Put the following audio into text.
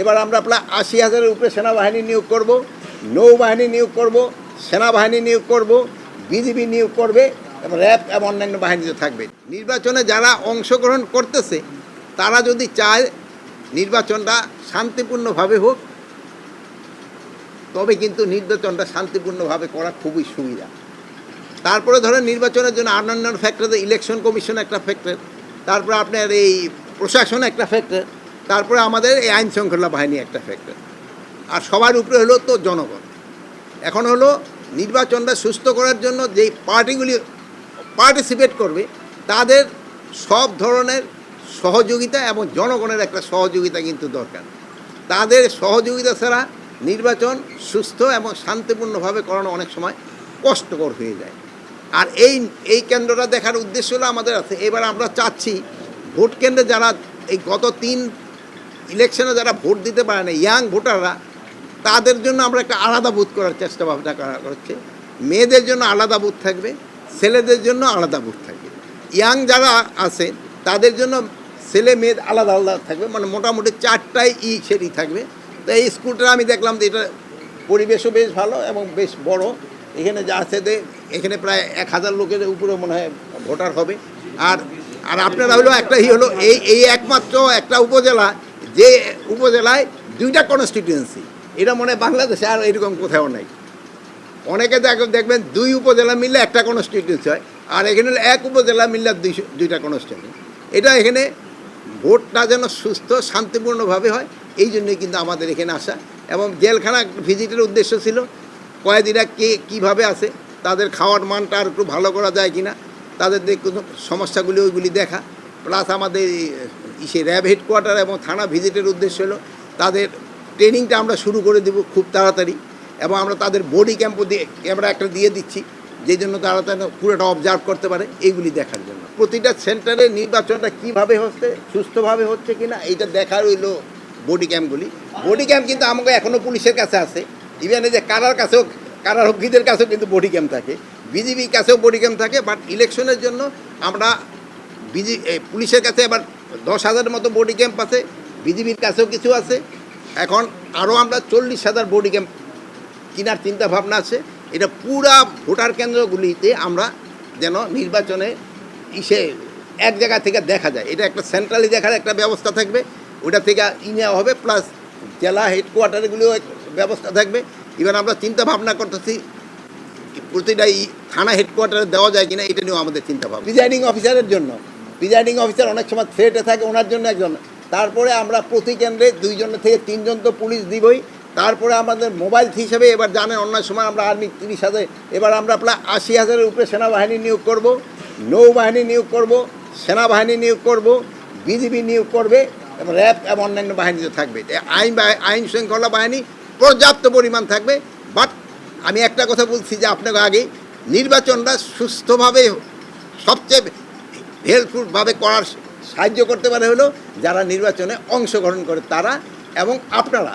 এবার আমরা প্রায় আশি হাজারের উপরে সেনাবাহিনী নিয়োগ করব, নৌবাহিনী নিয়োগ করব, সেনাবাহিনী নিয়োগ করব, বিজিবি নিয়োগ করবে এবং র্যাব এবং অন্যান্য বাহিনীতে থাকবে। নির্বাচনে যারা অংশগ্রহণ করতেছে, তারা যদি চায় নির্বাচনটা শান্তিপূর্ণভাবে হোক, তবে কিন্তু নির্বাচনটা শান্তিপূর্ণভাবে করা খুবই সুবিধা। তারপরে ধরেন নির্বাচনের জন্য অন্যান্য ফ্যাক্টর ইলেকশন কমিশন একটা ফ্যাক্টর তারপরে আপনার এই প্রশাসন একটা ফ্যাক্টর তারপরে আমাদের এই আইন শৃঙ্খলা বাহিনী একটা ফ্যাক্টর আর সবার উপরে হলো তো জনগণ। এখন হলো নির্বাচনটা সুস্থ করার জন্য যেই পার্টিগুলি পার্টিসিপেট করবে, তাদের সব ধরনের সহযোগিতা এবং জনগণের একটা সহযোগিতা কিন্তু দরকার। তাদের সহযোগিতা ছাড়া নির্বাচন সুস্থ এবং শান্তিপূর্ণভাবে করানো অনেক সময় কষ্টকর হয়ে যায়। আর এই এই কেন্দ্রটা দেখার উদ্দেশ্য হলো আমাদের আছে। এবার আমরা চাচ্ছি ভোট কেন্দ্রে যারা এই গত তিন ইলেকশনে যারা ভোট দিতে পারে না, ইয়াং ভোটাররা, তাদের জন্য আমরা একটা আলাদা বুথ করার চেষ্টা ভাবনা করা হচ্ছে। মেয়েদের জন্য আলাদা বুথ থাকবে, ছেলেদের জন্য আলাদা বুথ থাকবে। ইয়াং যারা আছে, তাদের জন্য ছেলে মেয়ে আলাদা আলাদা থাকবে মানে মোটামুটি চারটায় ই সেটি থাকবে। তো এই স্কুলটা আমি দেখলাম যে এটা পরিবেশও বেশ ভালো এবং বেশ বড়। এখানে যা আছে যে এখানে প্রায় এক হাজার লোকের উপরে মনে হয় ভোটার হবে। আর আর আপনারা হলো একটা ই হলো এই এই একমাত্র একটা উপজেলা যে উপজেলায় দুইটা কনস্টিটিউয়েন্সি এটা মনে বাংলাদেশে আর এরকম কোথাও নাই। অনেকে দেখ- দেখবেন দুই উপজেলা মিললে একটা কনস্টিটিউন্সি হয়, আর এখানে এক উপজেলা মিললে দুই দুইটা কনস্টিটিউন্সি এটা এখানে ভোটটা যেন সুস্থ, শান্তিপূর্ণভাবে হয়, এই জন্যই কিন্তু আমাদের এখানে আসা। এবং জেলখানা ভিজিটের উদ্দেশ্য ছিল, কয়েদিরা কে কীভাবে আছে, তাদের খাওয়ার মানটা আর একটু ভালো করা যায় কিনা, তাদের যে কোনো সমস্যাগুলি ওইগুলি দেখা। প্লাস আমাদের ইসে র্যাব হেডকোয়ার্টার এবং থানা ভিজিটের উদ্দেশ্য হলো তাদের ট্রেনিংটা আমরা শুরু করে দেব খুব তাড়াতাড়ি এবং আমরা তাদের বডি ক্যাম্পও দিয়ে, ক্যামেরা একটা দিয়ে দিচ্ছি, যেই জন্য তারা যেন পুরোটা অবজার্ভ করতে পারে, এইগুলি দেখার জন্য। প্রতিটা সেন্টারে নির্বাচনটা কীভাবে হচ্ছে, সুস্থভাবে হচ্ছে কি না এইটা দেখার হইল বডি ক্যাম্পগুলি। বডি ক্যাম্প কিন্তু আমাকে এখনও পুলিশের কাছে আছে। ইভেন যে কারার কাছেও কারারক্ষীদের কাছেও কিন্তু বডি ক্যাম্প থাকে। বিজিবির কাছেও বডি ক্যাম্প থাকে বাট ইলেকশনের জন্য আমরা বিজি পুলিশের কাছে এবার দশ হাজারের মতো বডি ক্যাম্প আছে, বিজিবির কাছেও কিছু আছে। এখন আরও আমরা চল্লিশ হাজার বডি ক্যাম্প কেনার চিন্তা ভাবনা আছে। এটা পুরা ভোটার কেন্দ্রগুলিতে আমরা যেন নির্বাচনে ইসে এক জায়গা থেকে দেখা যায়। এটা একটা সেন্ট্রালি দেখার একটা ব্যবস্থা থাকবে। ওটা থেকে ই নেওয়া হবে প্লাস জেলা হেডকোয়ার্টারগুলিও ব্যবস্থা থাকবে। এবার আমরা চিন্তা ভাবনা করতেছি প্রতিটা থানা হেডকোয়ার্টারে দেওয়া যায় কিনা, এটা নিয়েও আমাদের চিন্তা ভাবনা প্রিজাইডিং অফিসারের জন্য। প্রিজাইডিং অফিসার অনেক সময় থ্রেটে থাকে ওনার জন্য একজন। তারপরে আমরা প্রতি কেন্দ্রে দুইজন থেকে তিনজন তো পুলিশ দিবই। তারপরে আমাদের মোবাইল হিসেবে এবার জানেন অন্য সময় আমরা আর্মি তিরিশ হাজার এবার আমরা প্রায় আশি হাজারের উপরে সেনাবাহিনী নিয়োগ করব, নৌবাহিনী নিয়োগ করব, সেনাবাহিনী নিয়োগ করব, বিজিবি নিয়োগ করবে এবং র্যাব এবং অন্যান্য বাহিনীতে থাকবে। আইন আইন শৃঙ্খলা বাহিনী পর্যাপ্ত পরিমাণ থাকবে। বাট আমি একটা কথা বলছি যে আপনাকে আগে নির্বাচনটা সুস্থভাবে সবচেয়ে হেল্পফুলভাবে করার সাহায্য করতে পারে হলো যারা নির্বাচনে অংশগ্রহণ করে তারা এবং আপনারা।